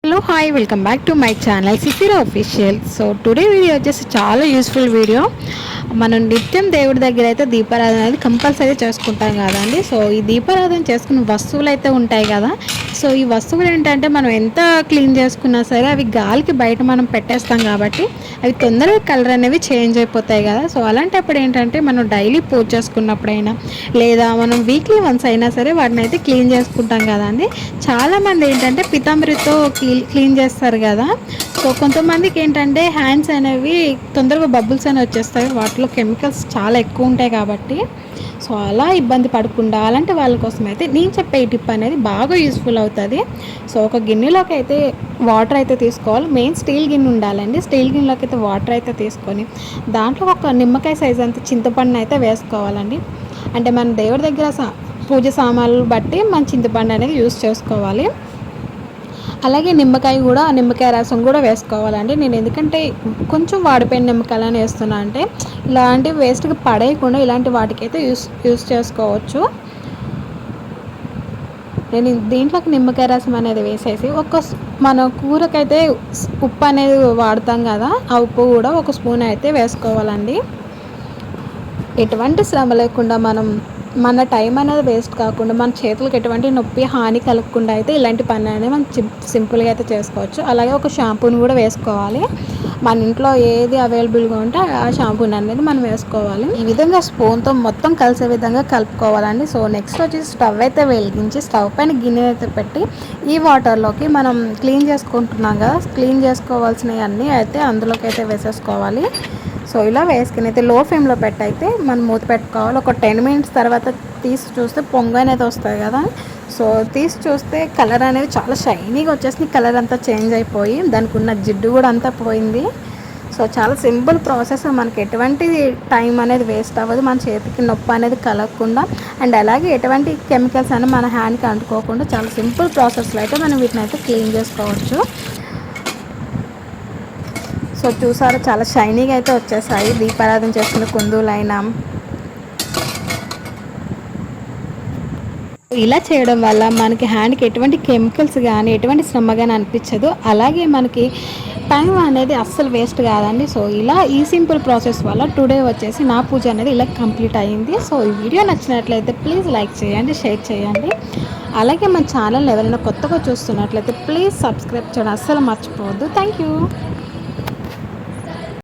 Hello hi welcome back to my channel Sisira official so today video వచ్చేసి చాలా useful video మనం నిత్యం దేవుడి దగ్గర అయితే దీపారాధన అనేది కంపల్సరీ చేసుకుంటాం కదండి. సో ఈ దీపారాధన చేసుకున్న వస్తువులు అయితే ఉంటాయి కదా. సో ఈ వస్తువులు ఏంటంటే మనం ఎంత క్లీన్ చేసుకున్నా సరే అవి గాలికి బయట మనం పెట్టేస్తాం కాబట్టి అవి తొందరగా కలర్ అనేవి చేంజ్ అయిపోతాయి కదా. సో అలాంటప్పుడు ఏంటంటే మనం డైలీ పూజ చేసుకున్నప్పుడైనా లేదా మనం వీక్లీ వన్స్ అయినా సరే వాటిని అయితే క్లీన్ చేసుకుంటాం కదండి. చాలామంది ఏంటంటే పితాంబరితో క్లీన్ చేస్తారు కదా. సో కొంతమందికి ఏంటంటే హ్యాండ్స్ అనేవి తొందరగా బబుల్స్ అనేవి వచ్చేస్తాయి. వాటిలో కెమికల్స్ చాలా ఎక్కువ ఉంటాయి కాబట్టి సో అలా ఇబ్బంది పడకుండా అలాంటి వాళ్ళ కోసం అయితే నేను చెప్పే ఈ టిప్ అనేది బాగా యూస్ఫుల్ అవుతుంది. సో ఒక గిన్నెలోకి అయితే వాటర్ అయితే తీసుకోవాలి. మెయిన్ స్టీల్ గిన్నె ఉండాలండి. స్టీల్ గిన్నెలోకి అయితే వాటర్ అయితే తీసుకొని దాంట్లో ఒక నిమ్మకాయ సైజ్ అంత చింతపండు అయితే వేసుకోవాలండి. అంటే మన దేవుడి దగ్గర పూజ సామాన్లు బట్టి మన చింతపండు అనేది యూస్ చేసుకోవాలి. అలాగే నిమ్మకాయ కూడా నిమ్మకాయ రసం కూడా వేసుకోవాలండి. నేను ఎందుకంటే కొంచెం వాడిపోయిన నిమ్మకాయలను వేస్తున్నా అంటే ఇలాంటి వేస్ట్గా పడేయకుండా ఇలాంటి వాటికైతే యూస్ యూస్ చేసుకోవచ్చు. నేను దీంట్లోకి నిమ్మకాయ రసం అనేది వేసేసి ఒక మన కూరకైతే ఉప్పు అనేది వాడతాం కదా ఆ ఉప్పు కూడా ఒక స్పూన్ అయితే వేసుకోవాలండి. ఎటువంటి శ్రమ లేకుండా మనం మన టైం అనేది వేస్ట్ కాకుండా మన చేతులకు ఎటువంటి నొప్పి హాని కలగకుండా అయితే ఇలాంటి పని అనేది మనం సింపుల్గా అయితే చేసుకోవచ్చు. అలాగే ఒక షాంపూని కూడా వేసుకోవాలి. మన ఇంట్లో ఏది అవైలబుల్గా ఉంటే ఆ షాంపూని అనేది మనం వేసుకోవాలి. ఈ విధంగా స్పూన్తో మొత్తం కలిసే విధంగా కలుపుకోవాలండి. సో నెక్స్ట్ వచ్చి స్టవ్ అయితే వెలిగించి స్టవ్ పైన గిన్నె అయితే పెట్టి ఈ వాటర్లోకి మనం క్లీన్ చేసుకుంటున్నాం కదా క్లీన్ చేసుకోవాల్సినవి అన్నీ అయితే అందులోకి అయితే వేసేసుకోవాలి. సో ఇలా వేసుకుని అయితే లో ఫ్లేమ్లో పెట్టయితే మనం మూత పెట్టుకోవాలి. ఒక టెన్ మినిట్స్ తర్వాత తీసి చూస్తే పొంగు అనేది వస్తుంది కదా. సో తీసి చూస్తే కలర్ అనేది చాలా షైనీగా వచ్చేసి కలర్ అంతా చేంజ్ అయిపోయి దానికి ఉన్న జిడ్డు కూడా అంతా పోయింది. సో చాలా సింపుల్ ప్రాసెస్ మనకి. ఎటువంటి టైం అనేది వేస్ట్ అవ్వదు. మన చేతికి నొప్పి అనేది కలగకుండా అండ్ అలాగే ఎటువంటి కెమికల్స్ అని మన హ్యాండ్కి అంటుకోకుండా చాలా సింపుల్ ప్రాసెస్లో అయితే మనం వీటిని అయితే క్లీన్ చేసుకోవచ్చు. సో చూసారా చాలా షైనీగా అయితే వచ్చేసాయి. దీపారాధన చేసిన కుందులైనా. ఇలా చేయడం వల్ల మనకి హ్యాండ్కి ఎటువంటి కెమికల్స్ కానీ ఎటువంటి శ్రమ కానీ అనిపించదు. అలాగే మనకి టైం అనేది అస్సలు వేస్ట్ కాదండి. సో ఇలా ఈ సింపుల్ ప్రాసెస్ వల్ల టుడే వచ్చేసి నా పూజ అనేది ఇలా కంప్లీట్ అయ్యింది సో ఈ వీడియో నచ్చినట్లయితే ప్లీజ్ లైక్ చేయండి షేర్ చేయండి. అలాగే మన ఛానల్ ఎవరైనా కొత్తగా చూస్తున్నట్లయితే ప్లీజ్ సబ్స్క్రైబ్ చేయడం అస్సలు మర్చిపోవద్దు. Thank you